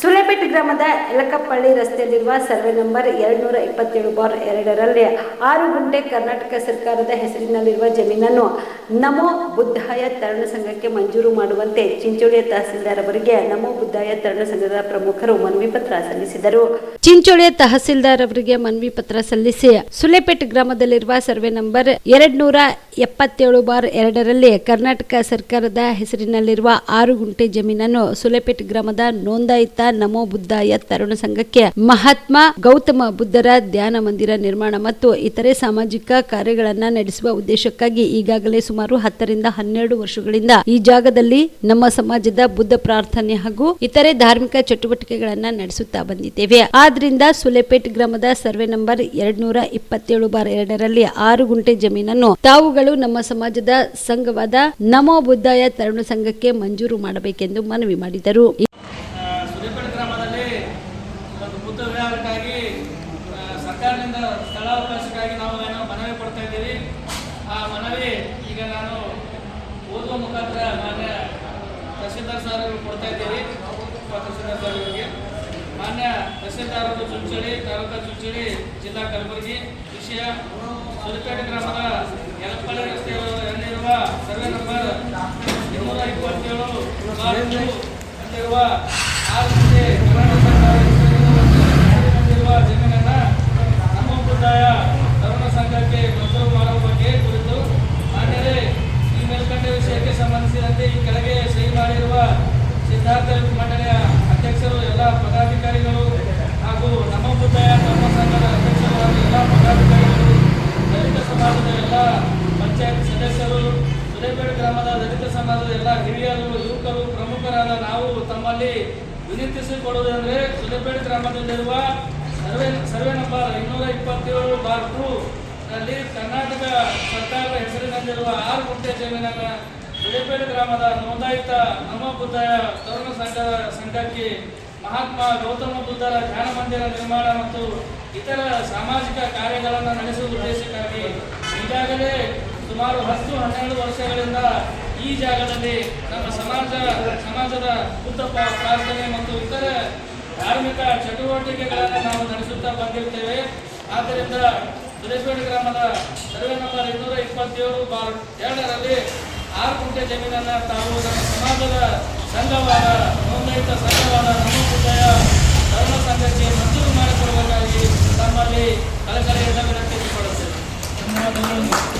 ಸುಲೆಪೇಟೆ ಗ್ರಾಮದ ಎಲಕಪ್ಪಳ್ಳಿ ರಸ್ತೆಯಲ್ಲಿರುವ survey number ಎರಡ್ನೂರ ಇಪ್ಪತ್ತೇಳು ಬಾರ್ ಎರಡರಲ್ಲಿ ಆರು ಗುಂಟೆ ಕರ್ನಾಟಕ ಸರ್ಕಾರದ ಹೆಸರಿನಲ್ಲಿರುವ ಜಮೀನನ್ನು ನಮೋ ಬುದ್ಧಾಯ ತರಣ ಸಂಘಕ್ಕೆ ಮಂಜೂರು ಮಾಡುವಂತೆ ಚಿಂಚೋಳಿಯ ತಹಸೀಲ್ದಾರ್ ಅವರಿಗೆ ನಮೋ ಬುದ್ಧಾಯ ತರಣ ಸಂಘದ ಪ್ರಮುಖರು ಮನವಿ ಪತ್ರ ಸಲ್ಲಿಸಿದರು. ಚಿಂಚೋಳಿಯ ತಹಸೀಲ್ದಾರ್ ಅವರಿಗೆ ಮನವಿ ಪತ್ರ ಸಲ್ಲಿಸಿ ಸುಲೆಪೇಟೆ ಗ್ರಾಮದಲ್ಲಿರುವ ಸರ್ವೆ ನಂಬರ್ ಎರಡ್ನೂರ ಎಪ್ಪತ್ತೇಳು ಬಾರ್ ಎರಡರಲ್ಲಿ ಕರ್ನಾಟಕ ಸರ್ಕಾರದ ಹೆಸರಿನಲ್ಲಿರುವ ಆರು ಗುಂಟೆ ಜಮೀನನ್ನು ಸುಲೆಪೇಟೆ ಗ್ರಾಮದ ನೋಂದಾಯಿತ ನಮೋ ಬುದ್ಧಾಯ ತರುಣ ಸಂಘಕ್ಕೆ ಮಹಾತ್ಮ ಗೌತಮ ಬುದ್ಧರ ಧ್ಯಾನ ಮಂದಿರ ನಿರ್ಮಾಣ ಮತ್ತು ಇತರೆ ಸಾಮಾಜಿಕ ಕಾರ್ಯಗಳನ್ನ ನಡೆಸುವ ಉದ್ದೇಶಕ್ಕಾಗಿ ಈಗಾಗಲೇ ಸುಮಾರು ಹತ್ತರಿಂದ ಹನ್ನೆರಡು ವರ್ಷಗಳಿಂದ ಈ ಜಾಗದಲ್ಲಿ ನಮ್ಮ ಸಮಾಜದ ಬುದ್ಧ ಪ್ರಾರ್ಥನೆ ಹಾಗೂ ಇತರೆ ಧಾರ್ಮಿಕ ಚಟುವಟಿಕೆಗಳನ್ನ ನಡೆಸುತ್ತಾ ಬಂದಿದ್ದೇವೆ. ಆದ್ರಿಂದ ಸುಲೆಪೇಟ್ ಗ್ರಾಮದ ಸರ್ವೆ ನಂಬರ್ ಎರಡ್ನೂರ ಇಪ್ಪತ್ತೇಳು ಬಾರ್ ಎರಡರಲ್ಲಿ ಆರು ಗುಂಟೆ ಜಮೀನನ್ನು ತಾವುಗಳು ನಮ್ಮ ಸಮಾಜದ ಸಂಘವಾದ ನಮೋ ಬುದ್ಧಾಯ ತರುಣ ಸಂಘಕ್ಕೆ ಮಂಜೂರು ಮಾಡಬೇಕೆಂದು ಮನವಿ ಮಾಡಿದರು. ಬುದ್ಧ ವಿಹಾರಕ್ಕಾಗಿ ಸರ್ಕಾರದಿಂದ ಸ್ಥಳಾವಕಾಶಕ್ಕಾಗಿ ನಾವು ಏನೋ ಮನವಿ ಕೊಡ್ತಾ ಇದ್ದೀವಿ. ಆ ಮನವಿ ಈಗ ನಾನು ಓದುವ ಮುಖಾಂತರ ಮಾನ್ಯ ತಹಸೀಲ್ದಾರ್ ಸರ್ ಕೊಡ್ತಾ ಇದ್ದೀವಿ. ಉಪ ತಹಸೀಲ್ದಾರ್ ಸರ್ ಅವರಿಗೆ ಮಾನ್ಯ ತಹಸೀಲ್ದಾರ್ ಅವರು ಚುಂಚಳಿ, ತಾಲೂಕಾ ಚುಂಚಳಿ, ಜಿಲ್ಲಾ ಕಲಬುರಗಿ, ವಿಷಯ ಸುಲಿಪೇಟೆ ಗ್ರಾಮದ ಯಲಪ್ಪಳ್ಳಿ ರಸ್ತೆಯಲ್ಲಿರುವ ಸರ್ವೆ ನಂಬರ್ ಇನ್ನೂರ ಇಪ್ಪತ್ತೇಳು ಅಲ್ಲಿರುವ ಆರು ಗುಂಟೆ ಕರ್ನಾಟಕ ಸರ್ಕಾರ ಹೆಸರಿನಲ್ಲಿರುವ ಜಮೀನನ್ನ ಬುದ್ಧಾಯ ತರುಣ ಸಂಘಕ್ಕೆ ಮಂಜೂರು ಮಾಡುವ ಬಗ್ಗೆ ಕುರಿತು ಆದರೆ ಈ ಮೇಲ್ಕಂಡ ವಿಷಯಕ್ಕೆ ಸಂಬಂಧಿಸಿದಂತೆ ಈ ಕೆಳಗೆ ಸಹಿ ಮಾಡಿರುವ ಸಿದ್ಧಾರ್ಥ ಮಂಡಳಿಯ ಅಧ್ಯಕ್ಷರು, ಎಲ್ಲ ಪದಾಧಿಕಾರಿಗಳು ಹಾಗೂ ನಮ್ಮ ಬುದ್ಧಾಯ ತರುಣ ಸಂಘದ ಅಧ್ಯಕ್ಷರು ಹಾಗೂ ಎಲ್ಲ ಪದಾಧಿಕಾರಿಗಳು, ದಲಿತ ಸಮಾಜದ ಎಲ್ಲ ಪಂಚಾಯತ್ ಸದಸ್ಯರು, ಸುರೇಪೇಟೆ ಗ್ರಾಮದ ದಲಿತ ಸಮಾಜದ ಎಲ್ಲ ಹಿರಿಯರು, ಯುವಕರು, ಪ್ರಮುಖರಾದ ನಾವು ತಮ್ಮಲ್ಲಿ ವಿನಂತಿಸಿಕೊಡುವುದಂದರೆ ಸುರೇಪೇಟೆ ಗ್ರಾಮದಲ್ಲಿರುವ ಸರ್ವೆ ಸರ್ವೆ ನಂಬರ್ ಇನ್ನೂರ ಇಪ್ಪತ್ತೇಳು ಬಾರ್ ಟು ನಲ್ಲಿ ಕರ್ನಾಟಕ ಸರ್ಕಾರದ ಹೆಸರಿನಲ್ಲಿರುವ ಆರು ಗುಂಟೆ ಜಮೀನನ್ನು ಬಿಳಿಪೇಟೆ ಗ್ರಾಮದ ನೋಂದಾಯಿತ ನಮ್ಮ ಬುದ್ಧಯ ತರುಣ ಸಂಘದ ಸಂಘಕ್ಕೆ ಮಹಾತ್ಮ ಗೌತಮ ಬುದ್ಧರ ಧ್ಯಾನ ಮಂದಿರ ನಿರ್ಮಾಣ ಮತ್ತು ಇತರ ಸಾಮಾಜಿಕ ಕಾರ್ಯಗಳನ್ನು ನಡೆಸುವ ಉದ್ದೇಶಕ್ಕಾಗಿ ಈಗಾಗಲೇ ಸುಮಾರು ಹತ್ತು ಹನ್ನೆರಡು ವರ್ಷಗಳಿಂದ ಈ ಜಾಗದಲ್ಲಿ ನಮ್ಮ ಸಮಾಜ ಸಮಾಜದ ಬುದ್ಧ ಪ್ರಾರ್ಥನೆ ಧಾರ್ಮಿಕ ಚಟುವಟಿಕೆಗಳನ್ನು ನಾವು ನಡೆಸುತ್ತಾ ಬಂದಿರ್ತೇವೆ. ಆದ್ದರಿಂದ ಸುರೇಶ್ವರಿ ಗ್ರಾಮದ ಸರ್ವೆ ನಂಬರ್ ಇನ್ನೂರ ಇಪ್ಪತ್ತೇಳು ಬಾರ್ ಎರಡರಲ್ಲಿ ಆರು ಗುಂಟೆ ಜಮೀನನ್ನು ತಾವು ನಮ್ಮ ಸಮಾಜದ ಸಂಘವಾದ, ನೋಂದಾಯಿತ ಸಂಘವಾದ ನಮ್ಮ ಬುದ್ಧಯ ಧರ್ಮ ಸಂಘಕ್ಕೆ ಮಂಜೂರು ಮಾಡಿಕೊಡಬೇಕಾಗಿ ತಮ್ಮಲ್ಲಿ ಕಳಕಳಿಯಿಂದ ವಿನಂತಿಸಿಕೊಳ್ಳುತ್ತೇವೆ ಧನ್ಯವಾದಗಳು.